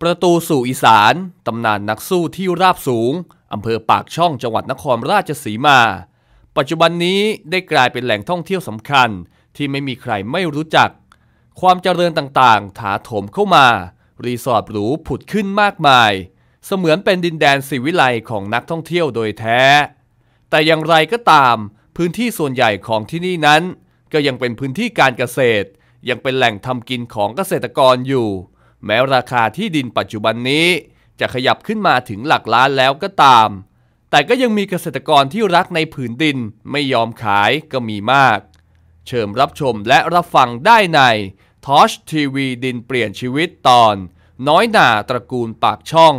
ประตูสู่อีสาน ตำนานนักสู้ที่ราบสูง อำเภอปากช่องจังหวัดนครราชสีมา ปัจจุบันนี้ได้กลายเป็นแหล่งท่องเที่ยวสำคัญที่ไม่มีใครไม่รู้จัก ความเจริญต่างๆ ถาโถมเข้ามา รีสอร์ทหรูผุดขึ้นมากมาย เสมือนเป็นดินแดนสิวิไลของนักท่องเที่ยวโดยแท้ แต่อย่างไรก็ตาม พื้นที่ส่วนใหญ่ของที่นี่นั้น ก็ยังเป็นพื้นที่การเกษตร ยังเป็นแหล่งทำกินของเกษตรกรอยู่ แม้ราคาที่ดินปัจจุบันนี้ จะขยับขึ้นมาถึงหลักล้านแล้วก็ตาม แต่ก็ยังมีเกษตรกรที่รักในผืนดินไม่ยอมขายก็มีมาก เชิญรับชมและรับฟังได้ในทอชทีวีดินเปลี่ยนชีวิตตอน น้อยหนาตระกูลปากช่อง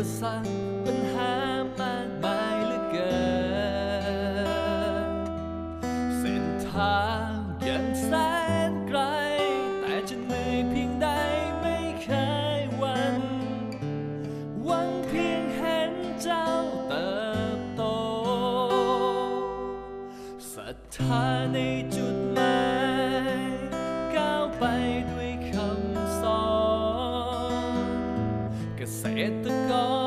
อุ เกษต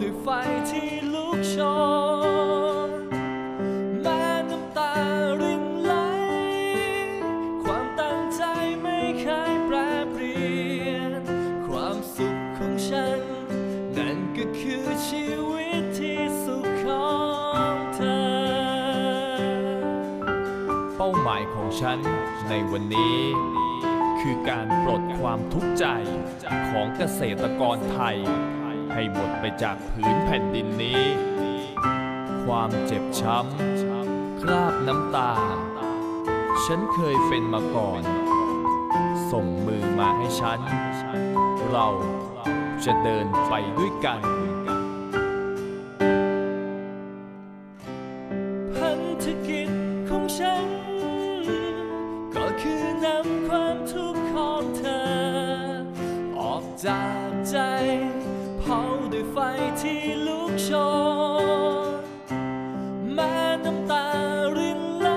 ด้วยไฟที่ลุกโชนแม้น้ำตารินไหล ความตั้งใจไม่เคยแปรเปลี่ยน ความสุขของฉัน นั่นก็คือชีวิตที่สุขของเธอ เป้าหมายของฉันในวันนี้ คือการปลดความทุกข์ใจของเกษตรกรไทย ให้หมดไปจากผืนแผ่นดินนี้ ความเจ็บช้ำ คราบน้ำตา ฉันเคยเป็นมาก่อน ส่งมือมาให้ฉัน เราจะเดินไปด้วยกันพันธกิจของฉัน ก็คือนำความทุกข์ของเธอ ออกจากใจ ด้วยไฟที่ลุกโชนแม้น้ำตารินไหล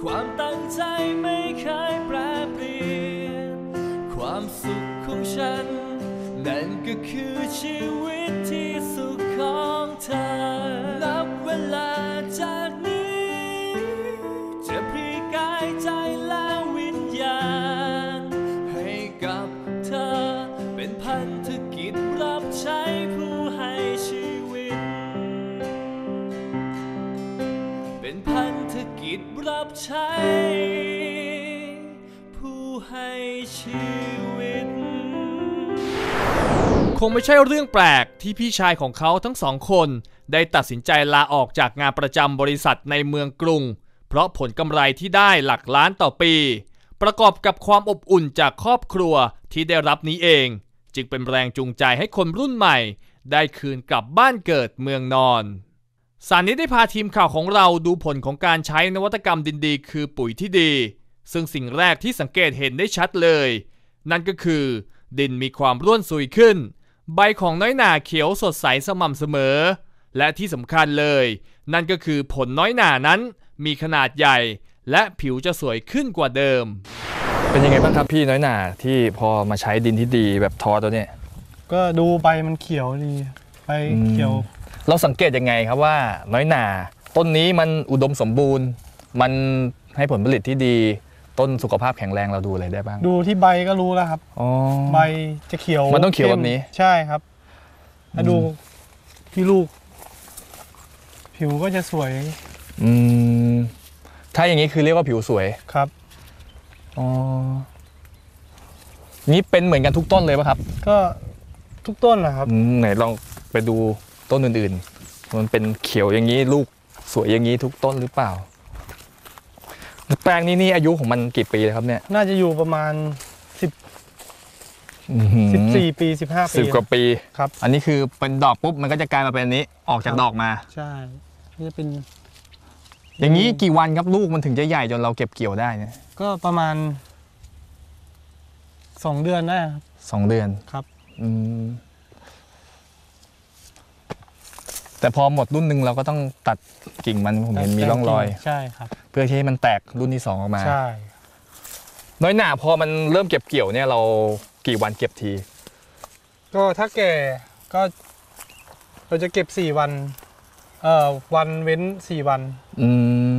ความตั้งใจไม่เคยแปรเปลี่ยน ความสุขของฉัน นั่นก็คือชีวิตที่สุขของเธอ นับเวลาจากนี้ จะพลีกายใจและวิญญาณ ให้กับ รับใช้ผู้ให้ชีวิต คงไม่ใช่เรื่องแปลกที่พี่ชายของเขาทั้งสองคนได้ตัดสินใจลาออกจากงานประจำบริษัทในเมืองกรุง เพราะผลกำไรที่ได้หลักล้านต่อปี ประกอบกับความอบอุ่นจากครอบครัวที่ได้รับนี้เอง จึงเป็นแรงจูงใจให้คนรุ่นใหม่ ได้คืนกลับบ้านเกิดเมืองนอน สารนี้ได้พาทีมข่าวของเราดูผลของการใช้นวัตกรรมดินดีคือปุ๋ยที่ดี ซึ่งสิ่งแรกที่สังเกตเห็นได้ชัดเลย นั่นก็คือ ดินมีความร่วนซุยขึ้น ใบของน้อยหนาเขียวสดใสสม่ำเสมอ และที่สำคัญเลย นั่นก็คือผลน้อยหนานั้น มีขนาดใหญ่ และผิวจะสวยขึ้นกว่าเดิม เป็นยังไงบ้างครับพี่น้อยหนาที่พอมาใช้ดินที่ดีแบบทอตัวเนี้ยก็ดูใบมันเขียวดีใบอืมเขียว เราสังเกตยังไงครับว่า น้อยหนาต้นนี้มันอุดมสมบูรณ์ มันให้ผลผลิตที่ดี ต้นสุขภาพแข็งแรงเราดูอะไรได้บ้างดูที่ใบก็รู้แล้วครับอ๋อ ใบจะเขียวมันต้องเขียวแบบนี้เข้มใช่ครับถ้าดูที่ลูก ผิวก็จะสวยอืมถ้าอย่างนี้คือเรียกว่าผิวสวย ครับ อ๋อ นี่เป็นเหมือนกันทุกต้นเลยป่ะครับก็ทุกต้นนะครับอืมไหนลองไปดู ต้นอื่นๆ มันเป็นเขียวอย่างนี้ลูกสวยอย่างนี้ทุกต้นหรือเปล่า แปลงนี้นี่อายุของมันกี่ปีแล้วครับเนี่ยน่าจะอยู่ประมาณอื้อหือ14ปี15ปีสิบกว่าปีครับ อันนี้คือเป็นดอกปุ๊บมันก็จะกลายมาเป็นอันนี้ออกจากดอกมา ใช่นี่จะเป็น อย่างนี้กี่วันครับลูกมันถึงจะใหญ่จนเราเก็บเกี่ยวได้เนี่ยก็ประมาณ2เดือนได้ครับสองเดือนครับ อืม แต่พอหมดรุ่นหนึ่งเราก็ต้องตัดกิ่งมันผมเห็นมีร่องรอย ใช่ครับ เพื่อที่ให้มันแตกรุ่นที่สองออกมา ใช่ น้อยหนาพอมันเริ่มเก็บเกี่ยวเนี่ยเรากี่วันเก็บที ก็ถ้าแก่ก็ เราจะเก็บ4วัน เอ่อวันเว้น4วัน อื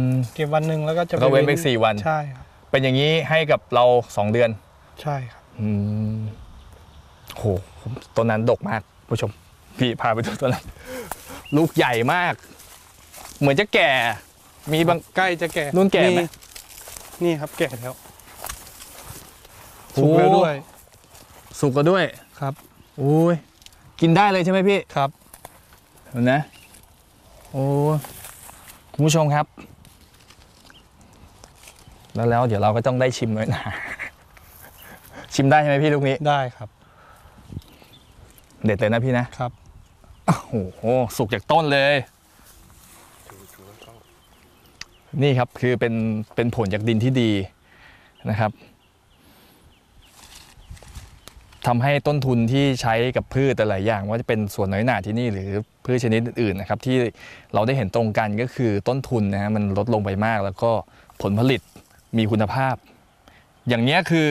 มเก็บวันหนึ่งแล้วก็จะก็เว้นไปสี่วัน ใช่ครับ เป็นอย่างนี้ให้กับเราสองเดือน ใช่ครับ อืมโหต้นนั้นดกมากผู้ชม พี่พาไปดูต้นนั้น ลูกใหญ่มาก เหมือนจะแก่ มีบางใกล้จะแก่นู่นแก่ไหมนี่ครับแก่แล้วสุกแล้วด้วย สุกก็ด้วยครับอุ้ยกินได้เลยใช่ไหมพี่ครับเห็นนะโอ้คุณผู้ชมครับ แล้วแล้วเดี๋ยวเราก็ต้องได้ชิมด้วยนะ ชิมได้ใช่ไหมพี่ลูกนี้ได้ครับ เด็ดเลยนะพี่นะครับ โอ้โหสุกจากต้นเลย นี่ครับคือเป็นเป็นผลจากดินที่ดีนะครับทำให้ต้นทุนที่ใช้กับพืชแต่หลายอย่าง ว่าจะเป็นส่วนน้อยหนาที่นี่หรือพืชชนิดอื่นนะครับ ที่เราได้เห็นตรงกันก็คือต้นทุนนะฮะมันลดลงไปมาก แล้วก็ผลผลิตมีคุณภาพ อย่างนี้คือ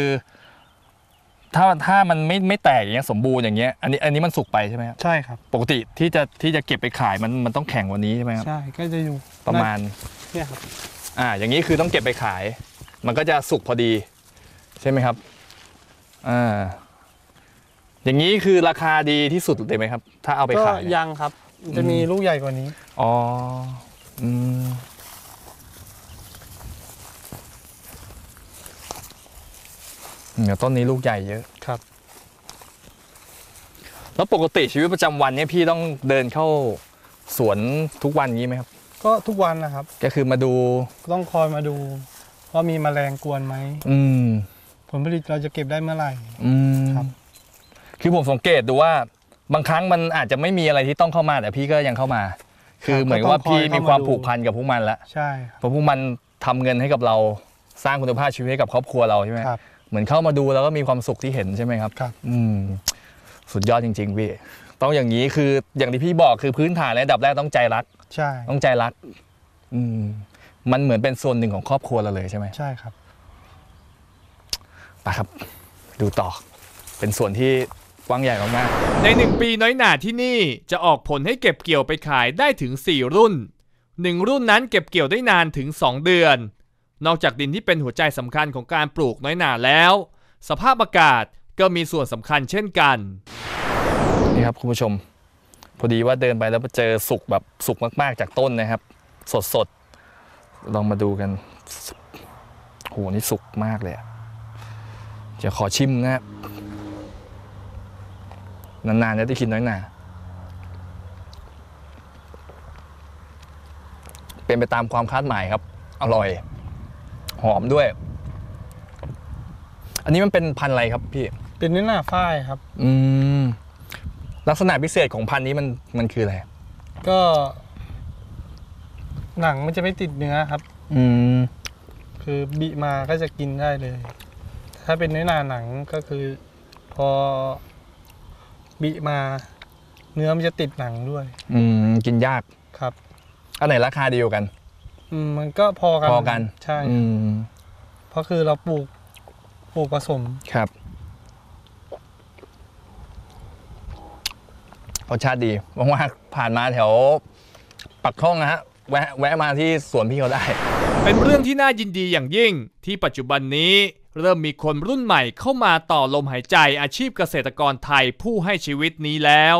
ถ้าถ้ามันไม่ไม่แตกอย่างเงี้ยสมบูรณ์อย่างเงี้ยอันนี้อันนี้มันสุกไปใช่ไหมครับใช่ครับ ปกติที่จะที่จะเก็บไปขายมันมันต้องแข็งกวันนี้ใช่ไหมครับใช่ก็จะอยู่ประมาณเนี่ยครับอ่าอย่างนี้คือต้องเก็บไปขาย มันก็จะสุกพอดี ใช่ไหมครับอ่าอย่างนี้คือราคาดีที่สุดเลยไหมครับ ถ้าเอาไปก็ขายเนี่ยยังครับ จะมีลูกใหญ่กว่านี้อ๋ออืม เดี๋ยวต้นนี้ลูกใหญ่เยอะครับ แล้วปกติชีวิตประจำวันเนี่ยพี่ต้องเดินเข้าสวนทุกวันงี้ไหมครับ ก็ทุกวันนะครับ ก็คือมาดู ต้องคอยมาดูว่ามีแมลงกวนไหม อืม ผลผลิตเราจะเก็บได้เมื่อไหร่ อืมครับ คือผมสังเกตดูว่าบางครั้งมันอาจจะไม่มีอะไรที่ต้องเข้ามาแต่พี่ก็ยังเข้ามา คือเหมือนกับว่าพี่มีความผูกพันกับพวกมันแล้วใช่ครับเพราะพวกมันทำเงินให้กับเราสร้างคุณภาพชีวิตให้กับครอบครัวเราใช่ไหม ครับ เหมือนเข้ามาดูแล้วก็มีความสุขที่เห็นใช่ไหมครับครับ อืมสุดยอดจริงๆพี่ต้องอย่างนี้คืออย่างที่พี่บอกคือพื้นฐานในอันดับแรกต้องใจรัก ใช่ต้องใจรัก อืม มันเหมือนเป็นส่วนหนึ่งของครอบครัวเราเลยใช่ไหมใช่ครับไปครับ ดูต่อ เป็นส่วนที่กว้างใหญ่มากๆใน 1 ปีน้อยหนาที่นี่จะออกผลให้เก็บเกี่ยวไปขายได้ถึง 4 รุ่น 1 รุ่นนั้นเก็บเกี่ยวได้นานถึง 2 เดือน นอกจากดินที่เป็นหัวใจสำคัญของการปลูกน้อยหนาแล้ว สภาพอากาศก็มีส่วนสำคัญเช่นกันนี่ครับคุณผู้ชม พอดีว่าเดินไปแล้วไปเจอสุกแบบสุกมากๆจากต้นนะครับ สดสดๆลองมาดูกันโหนี่สุกมากเลยจะขอชิมนะครับนานๆจะได้กินน้อยหนาเป็นไปตามความคาดหมายครับ อร่อย หอมด้วย อันนี้มันเป็นพันธุ์อะไรครับพี่ เป็นเนื้อหน้าฝ้ายครับ อืม ลักษณะพิเศษของพันธุ์นี้มันมันคืออะไร ก็ หนังมันจะไม่ติดเนื้อครับ อืม คือบิมาก็จะกินได้เลย ถ้าเป็นเนื้อหนาหนังก็คือ พอบิมา เนื้อมันจะติดหนังด้วย อืม กินยากครับ อันไหนราคาเดียวกัน อืมมันก็พอกันพอกันใช่อืมเพราะคือเราปลูกปลูกผสมครับรสชาติดีว่างๆผ่านมาแถวปักท่องนะฮะแวะแวะมาที่สวนพี่เขาได้ เป็นเรื่องที่น่ายินดีอย่างยิ่ง ที่ปัจจุบันนี้ เริ่มมีคนรุ่นใหม่เข้ามาต่อลมหายใจอาชีพเกษตรกรไทยผู้ให้ชีวิตนี้แล้ว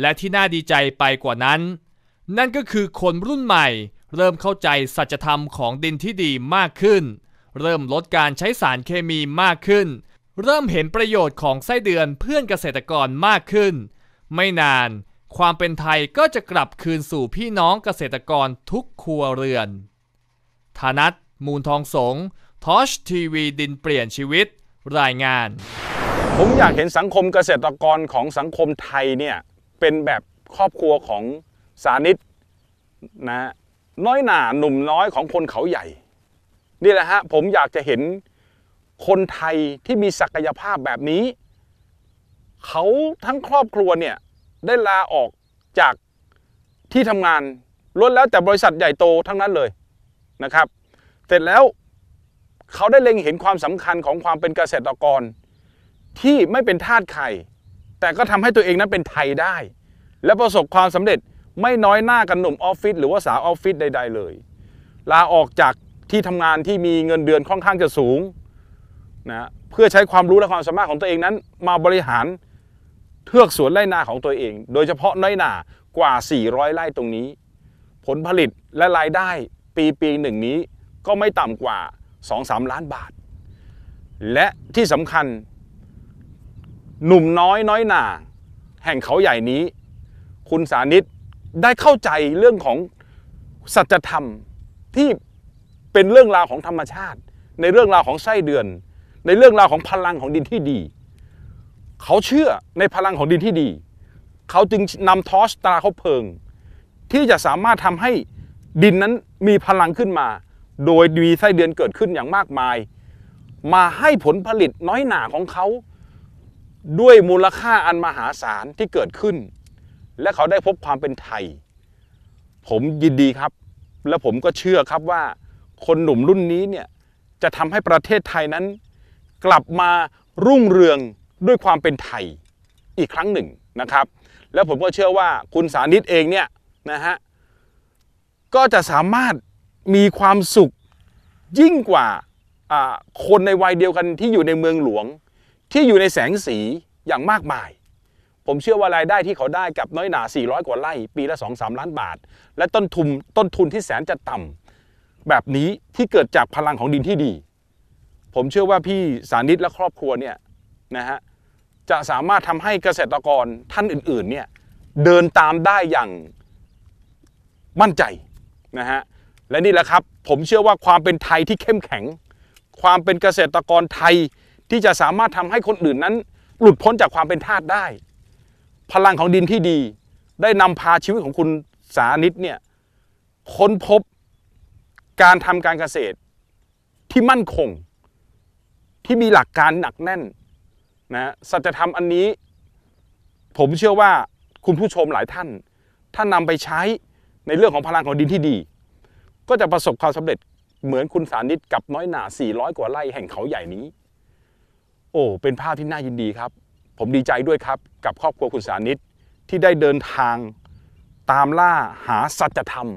และที่น่าดีใจไปกว่านั้น นั่นก็คือคนรุ่นใหม่ เริ่มเข้าใจสัจธรรมของดินที่ดีมากขึ้น เริ่มลดการใช้สารเคมีมากขึ้น เริ่มเห็นประโยชน์ของไส้เดือนเพื่อนเกษตรกรมากขึ้น ไม่นาน ความเป็นไทยก็จะกลับคืนสู่พี่น้องเกษตรกรทุกครัวเรือนธนัทมูลทองสงทอชทีวีดินเปลี่ยนชีวิต รายงาน ผมอยากเห็นสังคมเกษตรกรของสังคมไทยเนี่ย เป็นแบบครอบครัวของสานิตนะ น้อยหน่าหนุ่มน้อยของคนเขาใหญ่ นี่แหละฮะผมอยากจะเห็นคนไทยที่มีศักยภาพแบบนี้ เขาทั้งครอบครัวเนี่ยได้ลาออกจากที่ทำงานล้วนแล้วแต่บริษัทใหญ่โตทั้งนั้นเลยนะครับ เสร็จแล้วเขาได้เล็งเห็นความสำคัญของความเป็นเกษตรกร ที่ไม่เป็นทาสใครแต่ก็ทำให้ตัวเองนั้นเป็นไทยได้ และประสบความสำเร็จ ไม่น้อยหน้ากันหนุ่มออฟฟิศหรือว่าสาวออฟฟิศใด ๆ เลย ลาออกจากที่ทำงานที่มีเงินเดือนค่อนข้างจะสูงนะเพื่อใช้ความรู้และความสามารถของตัวเองนั้น มาบริหารเทือกสวนไร่นาของตัวเอง โดยเฉพาะน้อยหนากว่า 400 ไร่ตรงนี้ ผลผลิตและรายได้ปีปีหนึ่งนี้ก็ไม่ต่ำกว่า 2-3 ล้านบาท และที่สำคัญ หนุ่มน้อยน้อยหนาแห่งเขาใหญ่นี้ คุณสานิต ได้เข้าใจเรื่องของสัจธรรมที่เป็นเรื่องราวของธรรมชาติ ในเรื่องราวของไส้เดือน ในเรื่องราวของพลังของดินที่ดี เขาเชื่อในพลังของดินที่ดี เขาจึงนำทอสตราเขาเพลิง ที่จะสามารถทำให้ดินนั้นมีพลังขึ้นมา โดยมีไส้เดือนเกิดขึ้นอย่างมากมาย มาให้ผลผลิตน้อยหนาของเขา ด้วยมูลค่าอันมหาศาลที่เกิดขึ้น และเขาได้พบความเป็นไทย ผมยินดีครับ และผมก็เชื่อครับว่าคนหนุ่มรุ่นนี้เนี่ยจะทำให้ประเทศไทยนั้น กลับมารุ่งเรืองด้วยความเป็นไทยอีกครั้งหนึ่งนะครับ แล้วผมก็เชื่อว่าคุณสานิตเองเนี่ยนะฮะก็จะสามารถมีความสุขยิ่งกว่าอ่าคนในวัยเดียวกันที่อยู่ในเมืองหลวง ที่อยู่ในแสงสีอย่างมากมาย ผมเชื่อว่ารายได้ที่เขาได้กับน้อยหนา 400 กว่าไร่ ปีละ2-3 ล้านบาท และต้นทุนต้นทุนที่แสนจะต่ำแบบนี้ที่เกิดจากพลังของดินที่ดี ผมเชื่อว่าพี่สานิตและครอบครัวเนี่ยนะฮะจะสามารถทำให้เกษตรกรท่านอื่นๆเนี่ยเดินตามได้อย่างมั่นใจนะฮะและนี่แหละครับผมเชื่อว่าความเป็นไทยที่เข้มแข็ง ความเป็นเกษตรกรไทยที่จะสามารถทำให้คนอื่นนั้น หลุดพ้นจากความเป็นทาสได้ พลังของดินที่ดี ได้นำพาชีวิตของคุณสานิตเนี่ยค้นพบการทำการเกษตรที่มั่นคง ที่มีหลักการหนักแน่นนะสัจธรรมอันนี้ ผมเชื่อว่าคุณผู้ชมหลายท่าน ถ้านำไปใช้ในเรื่องของพลังของดินที่ดี ก็จะประสบความสำเร็จเหมือนคุณสานิตกับน้อยหนา 400 กว่าไร่แห่งเขาใหญ่นี้ โอ้ เป็นภาพที่น่ายินดีครับ ผมดีใจด้วยครับกับครอบครัวคุณสานิตที่ได้เดินทางตามล่าหาสัจธรรม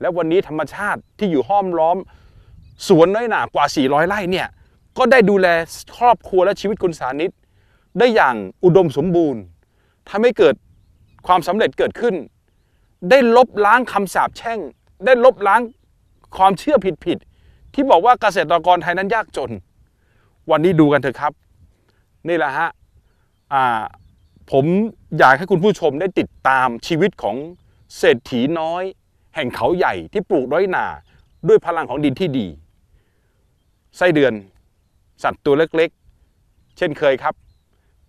และวันนี้ธรรมชาติที่อยู่ห้อมล้อม สวนน้อยหนากว่า 400 ไร่เนี่ยก็ได้ดูแลครอบครัวและชีวิตคุณสานิตได้อย่างอุดมสมบูรณ์ทำให้เกิดความสำเร็จเกิดขึ้น ได้ลบล้างคำสาปแช่ง ได้ลบล้างความเชื่อผิดๆที่บอกว่าเกษตรกรไทยนั้นยากจน วันนี้ดูกันเถอะครับ นี่แหละฮะ ผมอยากให้คุณผู้ชมได้ติดตามชีวิตของเศรษฐีน้อย แห่งเขาใหญ่ที่ปลูกน้อยนาด้วยพลังของดินที่ดี ไส้เดือน สัตว์ตัวเล็กๆ เช่นเคยครับ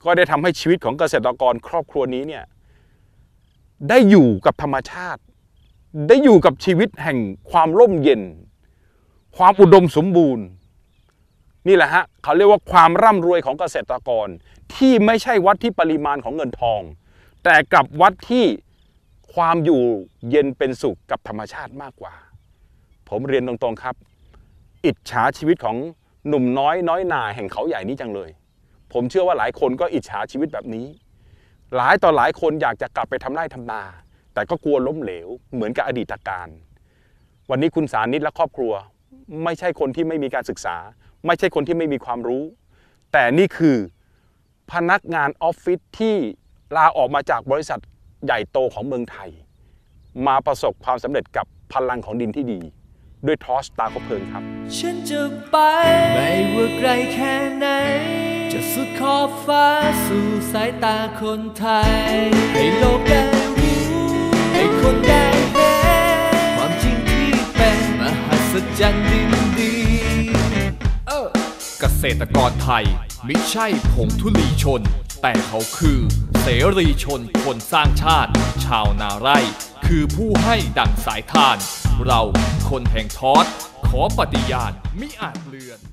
ก็ได้ทำให้ชีวิตของเกษตรกรครอบครัวนี้เนี่ยได้อยู่กับธรรมชาติ ได้อยู่กับชีวิตแห่งความร่มเย็น ความอุดมสมบูรณ์ นี่แหละฮะเขาเรียกว่าความร่ำรวยของเกษตรกร ที่ไม่ใช่วัดที่ปริมาณของเงินทอง แต่กลับวัดที่ความอยู่เย็นเป็นสุขกับธรรมชาติมากกว่า ผมเรียนตรงๆครับ อิจฉาชีวิตของหนุ่มน้อยน้อยหนาแห่งเขาใหญ่นี้จังเลย ผมเชื่อว่าหลายคนก็อิจฉาชีวิตแบบนี้ หลายต่อหลายคนอยากจะกลับไปทำไร่ทำนา แต่ก็กลัวล้มเหลวเหมือนกับอดีตการ วันนี้คุณสานิตและครอบครัว ไม่ใช่คนที่ไม่มีการศึกษา ไม่ใช่คนที่ไม่มีความรู้ แต่นี่คือพนักงานออฟฟิศที่ลาออกมาจากบริษัทใหญ่โตของเมืองไทย มาประสบความสำเร็จกับพลังของดินที่ดี ด้วยทอสตาคบเพลิงครับ ฉันจะไป ไม่ว่าไกลแค่ไหน จะสุดขอบฟ้าสู่สายตาคนไทย ให้โลกได้รู้ ให้คนได้เห็นความจริงที่เป็นมหัศจรรย์ดิน ษตรกรไทย มิใช่ผงทุลีชน แต่เขาคือ เสรีชนคนสร้างชาติ ชาวนาไร่ คือผู้ให้ดั่งสายทาน เราคนแห่งทอด ขอปฏิญาณมิอาจเลือน